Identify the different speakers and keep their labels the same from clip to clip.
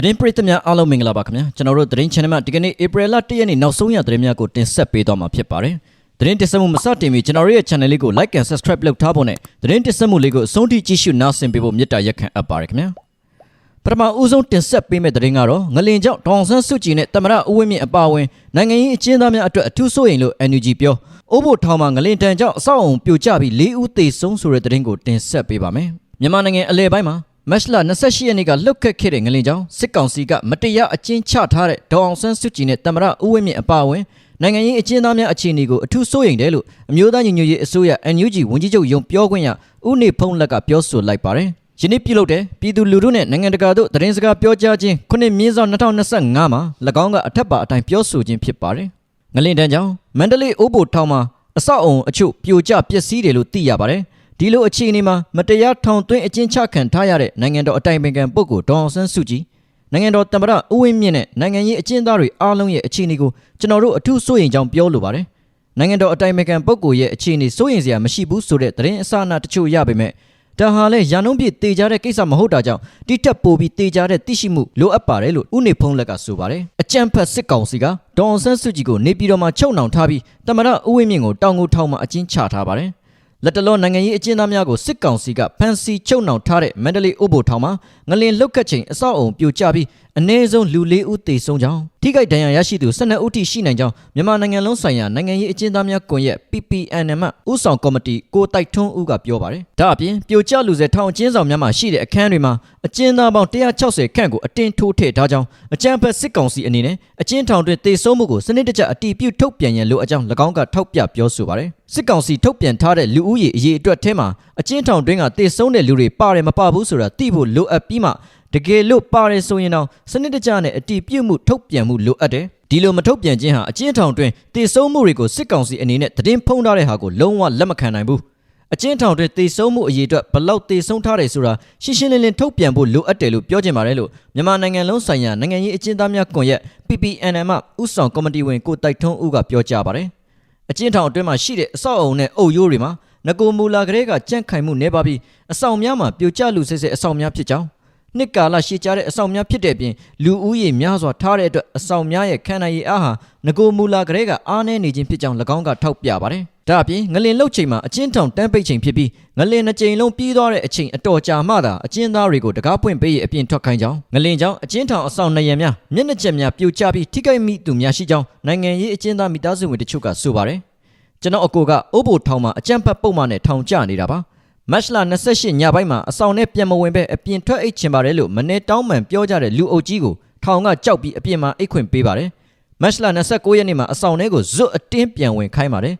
Speaker 1: သတင်းပရိသတ်များအားလုံးမင်္ဂလာပါခင်ဗျာကျွန်တော်တို့သတင်း channel မှာဒီကနေ့ April လ1ရက်နေ့နောက်ဆုံးရသတင်းများကိုတင်ဆက်ပေးသွားမှာဖြစ်ပါတယ်သတင်းတင်ဆက်မှုမစတင်မီကျွန်တော်တို့ရဲ့ channel လေးကို like and subscribe လုပ်ထားဖို့နဲ့သတင်းတင်ဆက်မှုလေးကိုအဆုံးထိကြည့်ရှုနားဆင်ပေးဖို့မေတ္တာရက်ခံအပ်ပါတယ်ခင်ဗျာပထမဦးဆုံးတင်ဆက်ပေးမယ့်သတင်းကတော့ငလင်ကြောင့်ဒေါအောင်ဆန်းစုကြည်နဲ့တမရဦးဝင်းမြင့်အပါအဝင်နိုင်ငံရေးအကျဉ်းသားများအတွက်အထူးစိုးရိမ်လို့ NUG ပြောအိုးဘိုထောင်မှာငလင်တန်ကြောင့်အဆောက်အုံပြိုကျပြီး၄ဦးသေဆုံးဆိုတဲ့သတင်းကိုတင်ဆက်ပေးပါမယ်မြန်မာနိုင်ငံအလဲပိုင်းမှာ မတ်လ28ရက်နေ့ကလှုပ်ခတ်ခဲ့တဲ့ငလင်ကြောင့်စစ်ကောင်စီကမတရားအကျဉ်းချထားတဲ့ဒေါအောင်ဆန်းစုကြည်နဲ့တမရဦးဝင်းမြင့်အပါအဝင်နိုင်ငံရေးအကျဉ်းသားများအခြေအနေကိုအထူးစိုးရိမ်တယ်လို့အမျိုးသားညီညွတ်ရေးအစိုးရ NUG ဝန်ကြီးချုပ်ယုံပြောခွင့်ရဦးနေဖုံးလက်ကပြောဆိုလိုက်ပါတယ်။ယနေ့ပြုလုပ်တဲ့ပြည်သူလူထုနဲ့နိုင်ငံတကာတို့သတင်းစကားပြောကြားခြင်းခုနှစ်မြင်းဆောင်2025မှာ၎င်းကအထက်ပါအတိုင်းပြောဆိုခြင်းဖြစ်ပါတယ်။ငလင်တန်းကြောင့်မန္တလေးအိုးဘိုထောင်မှာအဆောက်အုံအချို့ပြိုကျပျက်စီးတယ်လို့သိရပါတယ်။ ဒီလိုအခြေအနေမှာမတရားထောင်သွင်းအကျဉ်းချခံထားရတဲ့နိုင်ငံတော်အတိုင်ပင်ခံပုဂ္ဂိုလ်ဒေါအောင်ဆန်းစုကြည်နိုင်ငံတော်သမ္မတဦးဝင်းမြင့်နဲ့နိုင်ငံရေးအကျဉ်းသားတွေအားလုံးရဲ့အခြေအနေကိုကျွန်တော်တို့အထူးစိုးရိမ်ကြောင်းပြောလိုပါတယ်။နိုင်ငံတော်အတိုင်ပင်ခံပုဂ္ဂိုလ်ရဲ့အခြေအနေစိုးရိမ်စရာမရှိဘူးဆိုတဲ့သတင်းအစအနတချို့ရပေမဲ့ဒါဟာလဲရန်လုံးပြတေကြတဲ့ကိစ္စမဟုတ်တာကြောင့်တိတက်ပိုပြီးတေကြတဲ့သိရှိမှုလိုအပ်ပါတယ်လို့ဦးနေဖုံးလက်ကဆိုပါတယ်။အကြံဖတ်စစ်ကောင်စီကဒေါအောင်ဆန်းစုကြည်ကိုနေပြည်တော်မှာချုပ်နှောင်ထားပြီးသမ္မတဦးဝင်းမြင့်ကိုတောင်ကိုထောင်မှာအကျဉ်းချထားပါတယ်။ လက်တလောနိုင်ငံရေးအကျဉ်းသားများကိုစစ်ကောင်စီကဖမ်းဆီးချုပ်နှောင်ထားတဲ့မန္တလေးဥပိုလ်ထောင်မှာငလင်လုတ်ကတ်ချိန်အဆောက်အုံပြိုကျပြီး အ ਨੇ ဆုံးလူ၄ဦးသေဆုံးကြောင်းထိခိုက်ဒဏ်ရာရရှိသူ12ဦးထိရှိနိုင်ကြောင်းမြန်မာနိုင်ငံလုံးဆိုင်ရာနိုင်ငံရေးအကျဉ်းသားများကွန်ရက် PPNM ဥဆောင်ကော်မတီကိုတိုက်ထွန်းဦးကပြောပါတယ်။ဒါအပြင်ပြိုကျလူစဲထောင်အကျဉ်းဆောင်များမှာရှိတဲ့အခန်းတွေမှာအကျဉ်းသားပေါင်း160ခန့်ကိုအတင်းထိုးထည့်ထားကြောင်းအကြမ်းဖက်စစ်ကောင်စီအနေနဲ့အကျဉ်းထောင်တွင်သေဆုံးမှုကိုစနစ်တကျအတီးပြုတ်ထုတ်ပြန်ရန်လိုအပ်ကြောင်း၎င်းကထောက်ပြပြောဆိုပါတယ်။စစ်ကောင်စီထုတ်ပြန်ထားတဲ့လူဦးရေအရေးအတွက်ထဲမှာအကျဉ်းထောင်တွင်းကသေဆုံးတဲ့လူတွေပါတယ်မပါဘူးဆိုတာသိဖို့လိုအပ်ပြီးမှ တကယ်လို့ပါတယ်ဆိုရင်တော့စနစ်တကျနဲ့အတီးပြုတ်မှုထုတ်ပြန်မှုလိုအပ်တယ်။ဒီလိုမထုတ်ပြန်ခြင်းဟာအကျဉ်းထောင်တွင်သေဆုံးမှုတွေကိုစစ်ကောင်စီအနေနဲ့သတင်းဖုံးထားတဲ့ဟာကိုလုံးဝလက်မခံနိုင်ဘူး။အကျဉ်းထောင်တွင်သေဆုံးမှုအရေးအတွက်ဘလောက်သေဆုံးထားတယ်ဆိုတာရှင်းရှင်းလင်းလင်းထုတ်ပြန်ဖို့လိုအပ်တယ်လို့ပြောချင်ပါတယ်လို့မြန်မာနိုင်ငံလုံးဆိုင်ရာနိုင်ငံရေးအကျဉ်းသားများကွန်ရက် PPNM မှဥဆောင်ကော်မတီဝင်ကိုတိုက်ထွန်းဦးကပြောကြားပါတယ်။အကျဉ်းထောင်အတွင်းမှာရှိတဲ့အဆောက်အအုံနဲ့အုပ်ရိုးတွေမှာငကိုမူလာကလေးကကြန့်ခိုင်မှုနေပါပြီးအဆောင်များမှာပြိုကျလူဆဲဆဲအဆောင်များဖြစ်ကြောင်း နှစ်ကာလရှည်ကြတဲ့အဆောင်များဖြစ်တဲ့အပြင်လူဦးရေများစွာထားတဲ့အတွက်အဆောင်များရဲ့ခံနိုင်ရည်အားဟာငကိုမူလာကလေးကအားနည်းနေခြင်းဖြစ်ကြောင်း၎င်းကထောက်ပြပါတယ်။ဒါအပြင်ငလင်လုတ်ချိန်မှာအကျဉ်းထောင်တန်းပိတ်ချိန်ဖြစ်ပြီးငလင်နှစ်ကြိမ်လုံးပြီးသွားတဲ့အချိန်အတော်ကြာမှသာအကျဉ်းသားတွေကိုတကားပွင့်ပေးရအပြင်ထွက်ခိုင်းကြောင်းငလင်ကြောင့်အကျဉ်းထောင်အဆောင်နှစ်ရံများမျက်နှာချက်များပြိုကျပြီးထိခိုက်မိသူများရှိကြောင်းနိုင်ငံရေးအကျဉ်းသားမိသားစုဝင်တချို့ကဆိုပါတယ်။ကျွန်တော်အကိုကအိုးဘိုထောင်မှာအကြမ်းဖက်ပုံမှန်နဲ့ထောင်ကျနေတာပါ မတ်လ28ညပိုင်းမှာအဆောင်နဲ့ပြန်မဝင်ပဲအပြင်ထွက်အိတ်ချင်ပါတယ်လို့မနေ့တောင်းပန်ပြောကြတဲ့လူအုပ်ကြီးကိုထောင်ကကြောက်ပြီးအပြင်မှာအိတ်ခွင့်ပေးပါတယ်မတ်လ29ရက်နေ့မှာအဆောင်ထဲကိုဇွတ်အတင်းပြန်ဝင်ခိုင်းပါတယ်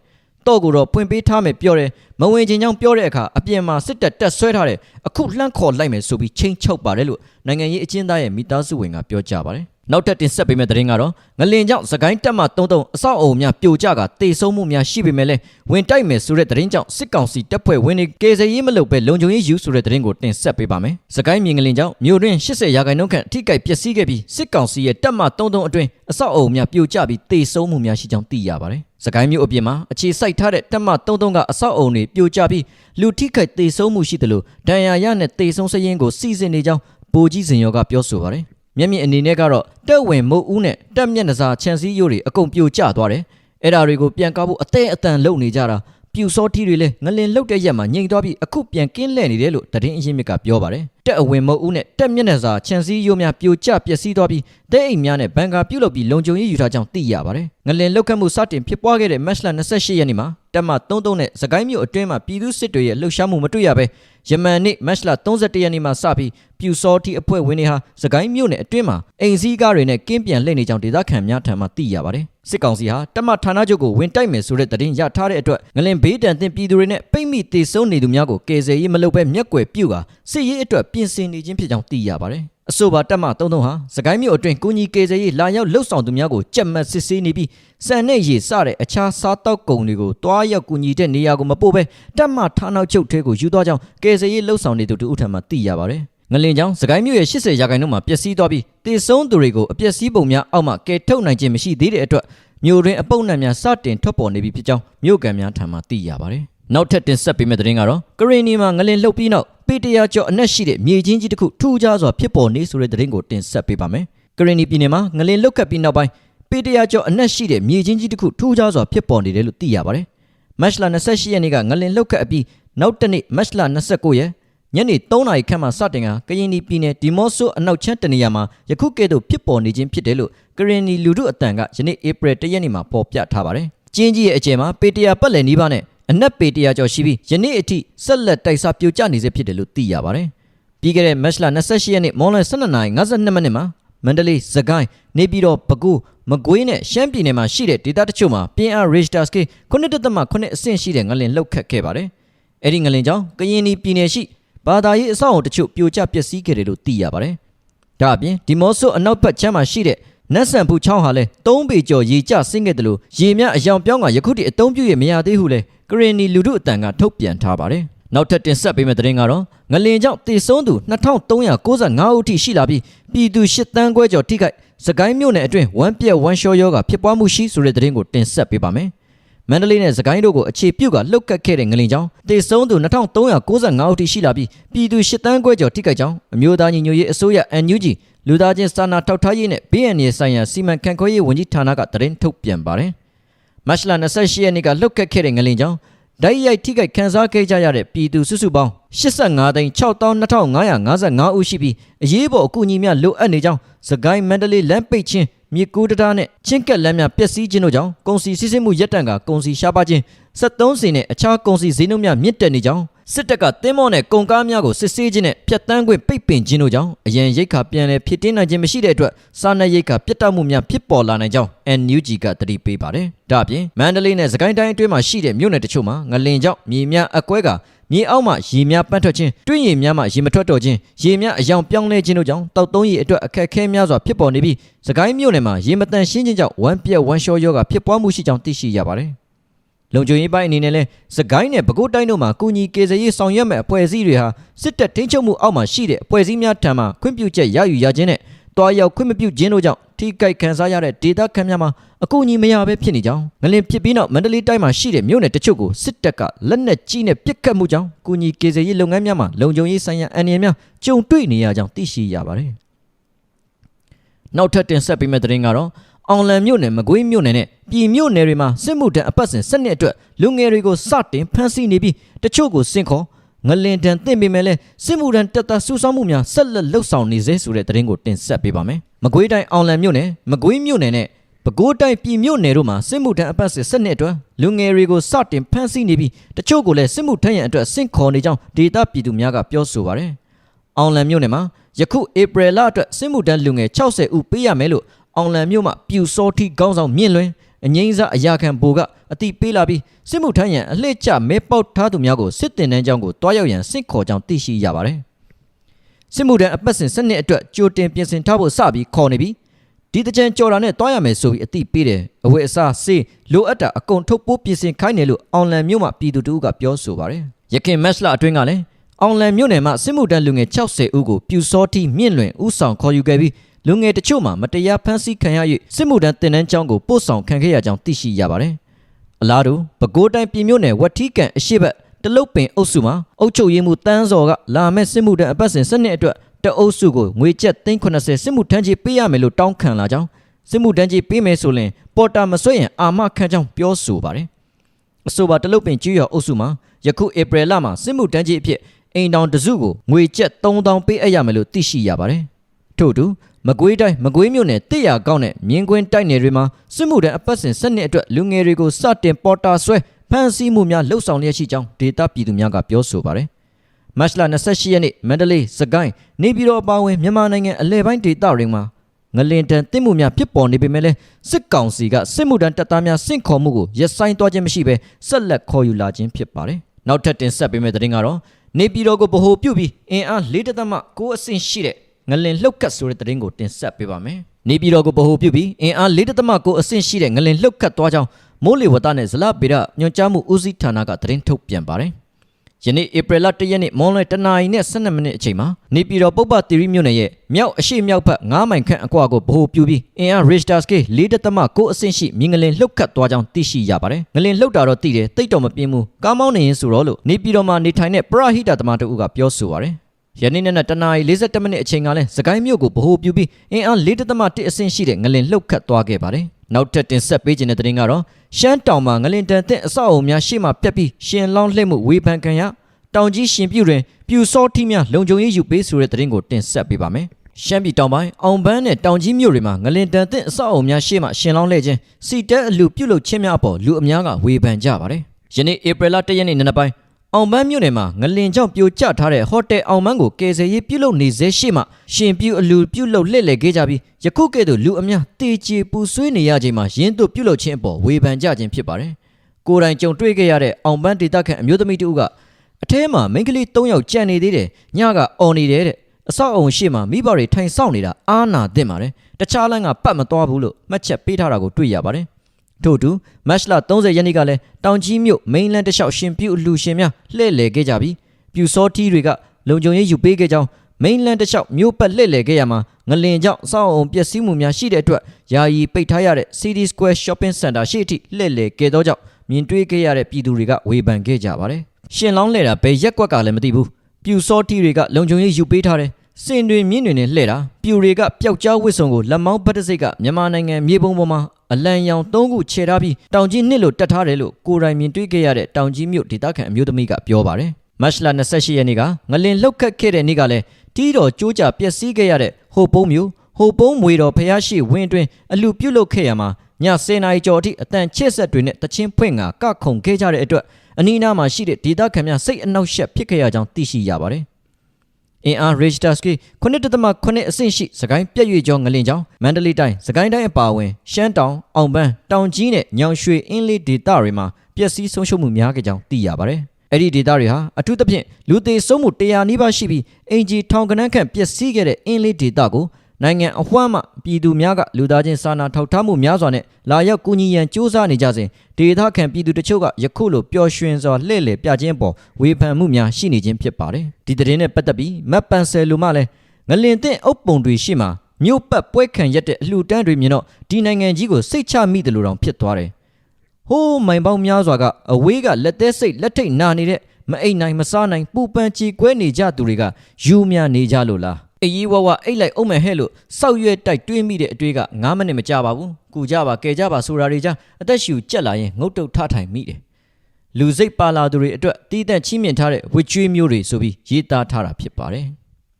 Speaker 1: တော့ကိုတော့ပွင့်ပေးထားမယ်ပြောတယ်မဝင်ခြင်းကြောင့်ပြောတဲ့အခါအပြင်မှာစစ်တပ်တက်ဆွဲထားတယ်အခုလှမ်းခေါ်လိုက်မယ်ဆိုပြီးချိန်ချုပ်ပါတယ်လို့နိုင်ငံရေးအကျဉ်းသားရဲ့မိသားစုဝင်ကပြောကြပါတယ် နောက်ထပ်တင်ဆက်ပေးမယ့်သတင်းကတော့ငလင်ကြောင့်သကိုင်းတက်မှ33အဆောက်အအုံများပြိုကျကတေဆုံးမှုများရှိပေမဲ့လည်းဝင်တိုက်မယ်ဆိုတဲ့သတင်းကြောင့်စစ်ကောင်စီတပ်ဖွဲ့ဝင်တွေကေစရေးမလုပ်ပဲလုံခြုံရေးယူဆိုတဲ့သတင်းကိုတင်ဆက်ပေးပါမယ်။သကိုင်းမြင်ငလင်ကြောင့်မြို့တွင်80ရာခိုင်နှုန်းခန့်ထိခိုက်ပျက်စီးခဲ့ပြီးစစ်ကောင်စီရဲ့တပ်မ33အတွင်းအဆောက်အအုံများပြိုကျပြီးတေဆုံးမှုများရှိကြောင်းသိရပါတယ်။စကိုင်းမြို့အပြင်မှာအခြေစိုက်ထားတဲ့တပ်မ33ကအဆောက်အုံတွေပြိုကျပြီးလူထိခိုက်တေဆုံးမှုရှိတယ်လို့ဒဏ်ရာရနဲ့တေဆုံးစရင်ကိုစီစဉ်နေကြောင်းဗိုလ်ကြီးစင်ရောကပြောဆိုပါတယ်။ မျက်မြင်အနေနဲ့ကတော့တက်ဝင်မုတ်ဦးနဲ့တက်မျက်နှာစာခြံစည်းရိုးတွေအကုန်ပြိုကျသွားတယ်။အဲ့ဒါတွေကိုပြန်ကားဖို့အသေးအတန်လုပ်နေကြတာပြူစောထီတွေလည်းငလင်လုတ်တဲ့ရက်မှာငြိမ်သွားပြီးအခုပြန်ကင်းလှည့်နေတယ်လို့တရင်အရင်မြစ်ကပြောပါတယ်။တက်အဝင်မုတ်ဦးနဲ့တက်မျက်နှာစာခြံစည်းရိုးများပြိုကျပျက်စီးသွားပြီးတဲ့အိမ်များနဲ့ဘန်ကာပြုတ်လုပ်ပြီးလုံခြုံရေးယူထားကြောင်းသိရပါတယ်။ငလင်လုတ်ခတ်မှုစတင်ဖြစ်ပွားခဲ့တဲ့မတ်လ28ရက်နေ့မှာတက်မ33နဲ့စကိုင်းမြို့အတွင်းမှာပြည်သူစစ်တွေရဲ့လှုပ်ရှားမှုမတွေ့ရဘဲယမန်နေ့မတ်လ31ရက်နေ့မှာစပြီး ပြူစောတီအဖွဲ့ဝင်တွေဟာစကိုင်းမြို့နယ်အတွင်းမှာအိမ်စည်းကားတွေနဲ့ကင်းပြန်လှည့်နေကြောင်းဒေသခံများထံမှသိရပါတယ်။စစ်ကောင်စီဟာတမဌာနချုပ်ကိုဝင်တိုက်မယ်ဆိုတဲ့သတင်းရထားတဲ့အတွက်ငလင်ဘေးတန်တင်ပြည်သူတွေနဲ့ပိတ်မိတေဆုံးနေသူများကိုကယ်ဆယ်ရေးမလုပ်ဘဲမျက်ကွယ်ပြုကာစစ်ရေးအတွက်ပြင်ဆင်နေခြင်းဖြစ်ကြောင်းသိရပါတယ်။အဆိုပါတက်မ33ဟာစကိုင်းမြို့အတွင်းကုညီကေစရေးလာရောက်လှုပ်ဆောင်သူများကိုကြက်မှတ်စစ်ဆေးနေပြီးစံနဲ့ရေစတဲ့အခြားစားတောက်ကုန်တွေကိုတွားရောက်ကုညီတဲ့နေရာကိုမပို့ဘဲတက်မဌာနောက်ချုပ်ထဲကိုယူသွားကြောင်းကေစရေးလှုပ်ဆောင်နေသူတို့အထံမှသိရပါတယ်။ ငလင်ကြောင့်စကိုင်းမြို့ရဲ့80ရာခိုင်နှုန်းမှာပျက်စီးသွားပြီးတေဆုံးသူတွေကိုအပျက်စီးပုံများအောက်မှကယ်ထုတ်နိုင်ခြင်းမရှိသေးတဲ့အတွက်မြို့တွင်အပုပ်နှံများစတင်ထွက်ပေါ်နေပြီဖြစ်ကြောင်းမြို့ကန်များထံမှသိရပါတယ်။နောက်ထပ်တင်ဆက်ပေးမယ့်သတင်းကတော့ကရင်နီမှာငလင်လှုပ်ပြီးနောက်ပေတရာကျော်အနက်ရှိတဲ့မြေချင်းကြီးတစ်ခုထူးခြားစွာဖြစ်ပေါ်နေဆိုတဲ့သတင်းကိုတင်ဆက်ပေးပါမယ်။ကရင်နီပြည်နယ်မှာငလင်လုတ်ကပ်ပြီးနောက်ပိုင်းပေတရာကျော်အနက်ရှိတဲ့မြေချင်းကြီးတစ်ခုထူးခြားစွာဖြစ်ပေါ်နေတယ်လို့သိရပါတယ်။မတ်လ28ရက်နေ့ကငလင်လုတ်ကပ်အပြီးနောက်တစ်နေ့မတ်လ29ရက် ညနေ3နာရီခန့်မှစတင်ကကရင်နီပြည်နယ်ဒီမော့ဆိုအနောက်ချမ်းတနေရာမှာယခုကဲ့သို့ဖြစ်ပေါ်နေခြင်းဖြစ်တယ်လို့ကရင်နီလူထုအတန်ကယနေ့ဧပြီ1ရက်နေ့မှာပေါ်ပြထားပါတယ်။ကျင်းကြီးရဲ့အကျယ်မှာပေတရာပတ်လည်နီးပါးနဲ့အနက်ပေတရာကျော်ရှိပြီးယနေ့အထိဆက်လက်တိုက်စားပြိုကျနေစေဖြစ်တယ်လို့သိရပါတယ်။ပြီးခဲ့တဲ့မတ်လ28ရက်နေ့မွန်လွယ်12:52မိနစ်မှာမန္တလေးစကိုင်းနေပြည်တော်ပဲခူးမကွေးနဲ့ရှမ်းပြည်နယ်မှာရှိတဲ့ဒေသတချို့မှာပြင်းအား Richter scale 9.8အဆင့်ရှိတဲ့ငလင်လှုပ်ခတ်ခဲ့ပါတယ်။အဲဒီငလင်ကြောင့်ကရင်ပြည်နယ်ရှိ ဘာသာရေးအဆောက်အအုံတချို့ပြိုကျပျက်စီးခဲ့တယ်လို့သိရပါတယ်။ဒါအပြင်ဒီမော့ဆိုအနောက်ဘက်ချမ်းမှာရှိတဲ့နတ်ဆန်ဖူချောင်းဟာလည်း၃ပေကျော်ရေကျဆင်းခဲ့တယ်လို့ရေမြအယောင်ပြောင်းကယခုထိအတုံးပြည့်ရမရသေးဘူးလေကရင်နီလူထုအတန်ကထုတ်ပြန်ထားပါတယ်။နောက်ထပ်တင်ဆက်ပေးမယ့်သတင်းကတော့ငလင်ကြောင့်တေဆုံးသူ2395ဦးထိရှိလာပြီးပြည်သူ၈တန်းခွဲကျော်ထိခိုက်စကိုင်းမြို့နယ်အတွင်းဝမ်းပြက်ဝမ်းလျှောယောဂဖြစ်ပွားမှုရှိဆိုတဲ့သတင်းကိုတင်ဆက်ပေးပါမယ်။ မန္တလေးနဲ့စကိုင်းတို့ကိုအခြေပြုတ်ကလှုပ်ကတ်ခဲ့တဲ့ငလင်ကြောင့်တေဆုံးသူ2395ဦးထိရှိလာပြီးပြည်သူ၈တန်းခွဲကျော်ထိခိုက်ကြောင်းအမျိုးသားညီညွတ်ရေးအစိုးရ NUG လူသားချင်းစာနာထောက်ထားရေးနဲ့ BNN ဆိုင်ရာစီမံခန့်ခွဲရေးဝန်ကြီးဌာနကသတင်းထုတ်ပြန်ပါတယ်။မတ်လ28ရက်နေ့ကလှုပ်ကတ်ခဲ့တဲ့ငလင်ကြောင့်ဓာတ်ရိုက်ထိခိုက်ခန်းစားခဲ့ကြရတဲ့ပြည်သူစုစုပေါင်း85သိန်း62,555ဦးရှိပြီးအရေးပေါ်အကူအညီများလိုအပ်နေကြောင်းစကိုင်းမန္တလေးလမ်းပိတ်ချင်း မြေကူးတံတားနဲ့ချင်းကက်လမ်းများပျက်စီးခြင်းတို့ကြောင့်ကုန်စည်စီးဆင်းမှုရပ်တန့်ကကုန်စည်ရှားပါခြင်း73စင်နဲ့အခြားကုန်စည်ဈေးနှုန်းများမြင့်တက်နေကြောင်း စစ်တပ်ကတင်းမောနဲ့ကုန်ကားများကိုစစ်ဆေးခြင်းနဲ့ဖျက်ဆီးခွင့်ပိတ်ပင်ခြင်းတို့ကြောင့်အရန်ရိတ်ခါပြန်လည်ဖြစ်တင်းနိုင်ခြင်းမရှိတဲ့အတွက်စားနပ်ရိတ်ခါပြတ်တောက်မှုများဖြစ်ပေါ်လာနိုင်ကြောင်း NUG ကတတိပေးပါတယ်။ဒါ့အပြင်မန္တလေးနဲ့စကိုင်းတိုင်းအတွင်းမှာရှိတဲ့မြို့နယ်တချို့မှာငလင်ကြောင့်မြေများအကွဲကမြေအောက်မှရေများပန်းထွက်ခြင်းတွင်းရေများမှရေမထွက်တော့ခြင်းရေများအယောင်ပြောင်းလဲခြင်းတို့ကြောင့်တောက်သုံးရေအတွက်အခက်အခဲများစွာဖြစ်ပေါ်နေပြီးစကိုင်းမြို့နယ်မှာရေမတန်ရှင်းခြင်းကြောင့်ဝမ်းပြက်ဝမ်းလျှောယောဂဖြစ်ပွားမှုရှိကြောင်းသိရှိရပါတယ်။ လုံခြုံရေးပိုင်းအနေနဲ့လဲစကိုင်းနဲ့ပဲခူးတိုင်းတို့မှာကုညီကေစရေးဆောင်ရွက်မဲ့အဖွဲ့အစည်းတွေဟာစစ်တပ်ထိန်းချုပ်မှုအောက်မှာရှိတဲ့အဖွဲ့အစည်းများထံမှခွင့်ပြုချက်ရယူရခြင်းနဲ့တွားရောက်ခွင့်မပြုခြင်းတို့ကြောင့်ထိကြိုက်ခံစားရတဲ့ဒေသခံများမှာအကူအညီမရဘဲဖြစ်နေကြောင်းငလင်ဖြစ်ပြီးနောက်မန္တလေးတိုင်းမှာရှိတဲ့မြို့နယ်တချို့ကိုစစ်တပ်ကလက်နက်ကြီးနဲ့ပစ်ခတ်မှုကြောင့်ကုညီကေစရေးလုပ်ငန်းများမှာလုံခြုံရေးဆိုင်ရာအန္တရာယ်များကြုံတွေ့နေရကြောင်းသိရှိရပါတယ်။နောက်ထပ်တင်ဆက်ပေးမယ့်သတင်းကတော့ အောင်လံမြို့နယ်မကွေးမြို့နယ်နဲ့ပြည်မြို့နယ်တွေမှာစစ်မှုထမ်းအပတ်စဉ်စနစ်အတွက်လူငယ်တွေကိုစတင်ဖမ်းဆီးနေပြီးတချို့ကိုစင်ခေါ်ငလင်တန်တင့်ပေမဲ့လဲစစ်မှုထမ်းတပ်သားစုဆောင်းမှုများဆက်လက်လှုပ်ဆောင်နေစေဆိုတဲ့သတင်းကိုတင်ဆက်ပေးပါမယ်။မကွေးတိုင်းအောင်လံမြို့နယ်မကွေးမြို့နယ်နဲ့ပဲခူးတိုင်းပြည်မြို့နယ်တို့မှာစစ်မှုထမ်းအပတ်စဉ်စနစ်အတွက်လူငယ်တွေကိုစတင်ဖမ်းဆီးနေပြီးတချို့ကိုလည်းစစ်မှုထမ်းရန်အတွက်စင့်ခေါ်နေကြောင်းဒေသပြည်သူများကပြောဆိုပါတယ်။အောင်လံမြို့နယ်မှာယခုဧပြီလအတွက်စစ်မှုထမ်းလူငယ်60ဦးပေးရမယ်လို့ အောင်လံမြို့မှာပြူစောတိခေါင်းဆောင်မြင့်လွင်အငိမ့်စားအရာခံဘိုကအတိပေးလာပြီးစစ်မှုထမ်းရန်အလှည့်ကျမဲပေါက်ထားသူများကိုစစ်တင်တန်းကြောင်းကိုတွားရောက်ရန်စင့်ခေါ်ကြောင်းသိရှိရပါတယ်။စစ်မှုထမ်းအပတ်စဉ်စနစ်အတွက်ကြိုတင်ပြင်ဆင်ထားဖို့စပြီးခေါ်နေပြီးဒီတကြံကြော်တာနဲ့တွားရမယ်ဆိုပြီးအတိပေးတယ်အဝတ်အစားစေးလိုအပ်တာအကုန်ထုတ်ပိုးပြင်ဆင်ခိုင်းတယ်လို့အောင်လံမြို့မှာပြည်သူတို့ကပြောဆိုပါတယ်။ရခင်မက်စလာအတွင်းကလည်းအောင်လံမြို့နယ်မှာစစ်မှုထမ်းလူငယ်60ဦးကိုပြူစောတိမြင့်လွင်ဥဆောင်ခေါ်ယူခဲ့ပြီး လူငယ်တချို့မှာမတရားဖမ်းဆီးခံရ၍စစ်မှုထမ်းတင်နန်းကျောင်းကိုပို့ဆောင်ခံခဲ့ရကြောင်းသိရှိရပါတယ်။အလားတူပဲခူးတိုင်းပြည်မြို့နယ်ဝက်ထီကန်အရှိတ်တလုတ်ပင်အုပ်စုမှာအုပ်ချုပ်ရေးမှူးတန်းစော်ကလာမဲ့စစ်မှုထမ်းအပတ်စဉ်စနစ်အတွက်တအုပ်စုကိုငွေကျပ်380စစ်မှုထမ်းကြီးပေးရမယ်လို့တောင်းခံလာကြောင်းစစ်မှုထမ်းကြီးပေးမယ်ဆိုရင်ပေါ်တာမဆွဲရင်အာမခံကြောင်းပြောဆိုပါတယ်။အဆိုပါတလုတ်ပင်ကျွော်အုပ်စုမှာယခုဧပြီလမှာစစ်မှုထမ်းကြီးအဖြစ်အိမ်တောင်တစုကိုငွေကျပ်3000ပေးအပ်ရမယ်လို့သိရှိရပါတယ်။ ထို့တူမကွေးတိုင်းမကွေးမြို့နယ်တစ်ရာကောင်းတဲ့မြင်းကွင်းတိုက်နယ်တွေမှာစစ်မှုထမ်းအပတ်စဉ်စနစ်အတွက်လူငယ်တွေကိုစတင်ပေါ်တာဆွဲဖမ်းဆီးမှုများလှုပ်ဆောင်လျက်ရှိကြောင်းဒေတာပြည်သူများကပြောဆိုပါတယ်။မတ်လ28ရက်နေ့မန္တလေးစကိုင်းနေပြည်တော်အပါအဝင်မြန်မာနိုင်ငံအလဲပိုင်းဒေသတွေမှာငလင်တန်တစ်မှုများဖြစ်ပေါ်နေပေမဲ့လည်းစစ်ကောင်စီကစစ်မှုထမ်းတပ်သားများစင့်ခေါ်မှုကိုရပ်ဆိုင်းသွားခြင်းမရှိဘဲဆက်လက်ခေါ်ယူလာခြင်းဖြစ်ပါတယ်။နောက်ထပ်တင်ဆက်ပေးမယ့်သတင်းကတော့နေပြည်တော်ကိုဗဟိုပြုပြီးအင်အား၄တသမ9အဆင့်ရှိတဲ့ ငလင်လှုပ်ခတ်ဆိုတဲ့သတင်းကိုတင်ဆက်ပေးပါမယ်။နေပြည်တော်ကိုဗဟိုပြုပြီးအင်အား၄တသမ9အဆင့်ရှိတဲ့ငလင်လှုပ်ခတ်သွားကြောင်းမိုးလေဝသနဲ့ဇလဗေဒညွှန်ကြားမှုဦးစီးဌာနကသတင်းထုတ်ပြန်ပါတယ်။ယနေ့ဧပြီလ1ရက်နေ့မွန်လွယ်တနာရီနဲ့12မိနစ်အချိန်မှာနေပြည်တော်ပုပ္ပသီရိမြို့နယ်ရဲ့မြောက်အရှိမြောက်ဘက်9မိုင်ခန့်အကွာကိုဗဟိုပြုပြီးအင်အား Richter scale 4.9အဆင့်ရှိမြင်းငလင်လှုပ်ခတ်သွားကြောင်းသိရှိရပါတယ်။ငလင်လှုပ်တာတော့သိတယ်တိတ်တော့မပြင်းဘူး။ကားမောင်းနေရင်ဆိုတော့လို့နေပြည်တော်မှာနေထိုင်တဲ့ပရဟိတသမားတို့ကပြောဆိုပါတယ်။ ယနေ့နေ့နဲ့တနာရီ47မိနစ်အချိန်ကလည်းစကိုင်းမြို့ကိုဗဟိုပြုပြီးအင်အား4.1အဆင့်ရှိတဲ့ငလင်လှုပ်ခတ်သွားခဲ့ပါတယ်။နောက်ထပ်တင်ဆက်ပေးခြင်းတဲ့တဲ့ရင်ကတော့ရှမ်းတောင်မှာငလင်တန်တဲ့အဆောက်အအုံများရှေ့မှပြက်ပြီးရှင်လောင်းလှည့်မှုဝေဖန်ခံရတောင်ကြီးရှင်ပြုတွင်ပြူစောထီးများလုံခြုံရေးယူပေးဆိုတဲ့တဲ့ရင်ကိုတင်ဆက်ပေးပါမယ်။ရှမ်းပြည်တောင်ပိုင်းအောင်ပန်းနဲ့တောင်ကြီးမြို့တွေမှာငလင်တန်တဲ့အဆောက်အအုံများရှေ့မှရှင်လောင်းလှည့်ခြင်းစီတက်အလူပြုတ်လုချင်းများအပေါ်လူအများကဝေဖန်ကြပါတယ်။ယနေ့ဧပြီလ1ရက်နေ့နံနက်ပိုင်း အောင်ပန်းမြို့နယ်မှာငလင်ကြောင့်ပြိုကျထားတဲ့ဟိုတယ်အောင်ပန်းကိုကယ်ဆယ်ရေးပြုလုပ်နေစေရှိမှရှင်ပြူအလူပြုလုပ်လှည့်လည်ခဲ့ကြပြီးယခုကဲ့သို့လူအများတေချေပူဆွေးနေရချိန်မှာရင်းတို့ပြုလုပ်ခြင်းအပေါ်ဝေဖန်ကြခြင်းဖြစ်ပါတယ်။ကိုယ်တိုင်ကြုံတွေ့ခဲ့ရတဲ့အောင်ပန်းဒေသခံအမျိုးသမီးတူကအထဲမှာမိန်းကလေး၃ယောက်ကြံနေသေးတယ်ညကအော်နေတယ်တဲ့အဆောက်အုံရှိမှမိဘတွေထိုင်ဆောင်နေတာအာနာသင့်ပါတယ်တခြားလမ်းကပတ်မသွားဘူးလို့မှတ်ချက်ပေးထားတာကိုတွေ့ရပါတယ် ထို့တူမတ်လ30ရက်နေ့ကလည်းတောင်ကြီးမြို့မိန်းလန်းတစ်လျှောက်ရှင်ပြူအလူရှင်များလှည့်လည်ခဲ့ကြပြီးပြူစောထီးတွေကလုံခြုံရေးယူပေးခဲ့ကြောင်းမိန်းလန်းတစ်လျှောက်မြို့ပတ်လှည့်လည်ခဲ့ရမှာငလင်ကြောင့်အဆောက်အုံပျက်စီးမှုများရှိတဲ့အတွက်ယာယီပိတ်ထားရတဲ့ City Square Shopping Center ရှေ့အထိလှည့်လည်ခဲ့သောကြောင့်မြင်တွေ့ခဲ့ရတဲ့ပြည်သူတွေကဝေဖန်ခဲ့ကြပါတယ်ရှင်လောင်းလှည့်တာဘယ်ရက်ကွက်ကလည်းမသိဘူးပြူစောထီးတွေကလုံခြုံရေးယူပေးထားတယ် စင်တွေမြင့်တွေနဲ့လှည့်တာပြူတွေကပျောက်ကြားဝစ်စုံကိုလက်မောင်းဘတ်တစိတ်ကမြန်မာနိုင်ငံမြေပုံပေါ်မှာအလံရောင်၃ခုခြေထားပြီးတောင်ကြီးနှစ်လို့တက်ထားတယ်လို့ကိုယ်တိုင်မြင်တွေ့ခဲ့ရတဲ့တောင်ကြီးမြို့ဒေသခံအမျိုးသမီးကပြောပါတယ်မတ်လ28ရက်နေ့ကငလင်လှုပ်ခတ်ခဲ့တဲ့နေ့ကလည်းတီးတော်ကြိုးကြပျက်စီးခဲ့ရတဲ့ဟိုပုံးမျိုးဟိုပုံးမွေတော်ဖျားရှိဝင်းအတွင်းအလူပြုတ်လုခဲ့ရမှာည10နာရီကျော်အထိအတန်ချစ်ဆက်တွေနဲ့တချင်းဖွင့်ငါကခုန်ခဲ့ကြတဲ့အတွက်အနီးအနားမှာရှိတဲ့ဒေသခံများစိတ်အနှောက်အယှက်ဖြစ်ခဲ့ရကြောင်းသိရှိရပါတယ်။ အင်အား Richter scale 9.9အဆင့်ရှိစကိုင်းပြည့်ရွေကျော်ငလင်ကျောင်းမန္တလေးတိုင်းစကိုင်းတိုင်းအပါအဝင်ရှမ်းတောင်အောင်ပန်းတောင်ကြီးနဲ့ညောင်ရွှေအင်းလေးဒေသတွေမှာပျက်စီးဆုံးရှုံးမှုများခဲ့ကြောင်းသိရပါတယ်။အဲ့ဒီဒေသတွေဟာအထူးသဖြင့်လူသေးဆုံးမှု100နီးပါးရှိပြီးအင်ဂျီထောင်ကနန်းခန့်ပျက်စီးခဲ့တဲ့အင်းလေးဒေသကို နိုင်ငံအဝှမ်းမှပြည်သူများကလူသားချင်းစာနာထောက်ထားမှုများစွာနဲ့လာရောက်ကူညီရန်စ조사နေကြစဉ်ဒေသခံပြည်သူတချို့ကယခုလိုပျော်ရွှင်စွာလှည့်လည်ပြခြင်းပေါ်ဝေဖန်မှုများရှိနေခြင်းဖြစ်ပါတယ်ဒီသတင်းနဲ့ပတ်သက်ပြီးမတ်ပန်ဆယ်လူမှလည်းငလင်တဲ့အုပ်ပုံတွေရှိမှမြို့ပတ်ပွဲခံရက်တဲ့အလှူတန်းတွေမြင်တော့ဒီနိုင်ငံကြီးကိုစိတ်ချမိတယ်လို့တောင်ဖြစ်သွားတယ်ဟိုးမိုင်ပေါင်းများစွာကအဝေးကလက်သေးစိတ်လက်ထိတ်နာနေတဲ့မအိတ်နိုင်မစားနိုင်ပူပန်ချီကွဲနေကြသူတွေကယူများနေကြလို့လား အေးကြီးဝဝအိတ်လိုက်အောင်မယ်ဟဲ့လို့စောက်ရွက်တိုက်တွေးမိတဲ့အတွေးက9မိနစ်မကြပါဘူး။ကူကြပါကဲကြပါဆိုတာတွေကြအသက်ရှူကြက်လာရင်ငုတ်တုတ်ထထိုင်မိတယ်။လူစိတ်ပါလာသူတွေအတွက်တီးတန့်ချီးမြှင့်ထားတဲ့ဝစ်ကျွေးမျိုးတွေဆိုပြီးရေးသားထားတာဖြစ်ပါတယ်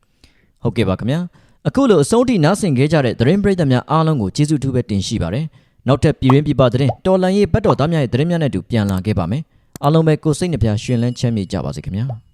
Speaker 1: ။ဟုတ်ကဲ့ပါခင်ဗျာ။အခုလိုအဆုံးထိနားဆင်ခဲ့ကြတဲ့သတင်းပရိသတ်များအားလုံးကိုကျေးဇူးတူပဲတင်ရှိပါတယ်။နောက်ထပ်ပြည်ရင်းပြပသတင်းတော်လန်ရေးဘတ်တော်သားများရဲ့သတင်းများနဲ့အတူပြန်လာခဲ့ပါမယ်။အားလုံးပဲကိုယ်စိတ်နှပြရှင်လန်းချမ်းမြေ့ကြပါစေခင်ဗျာ။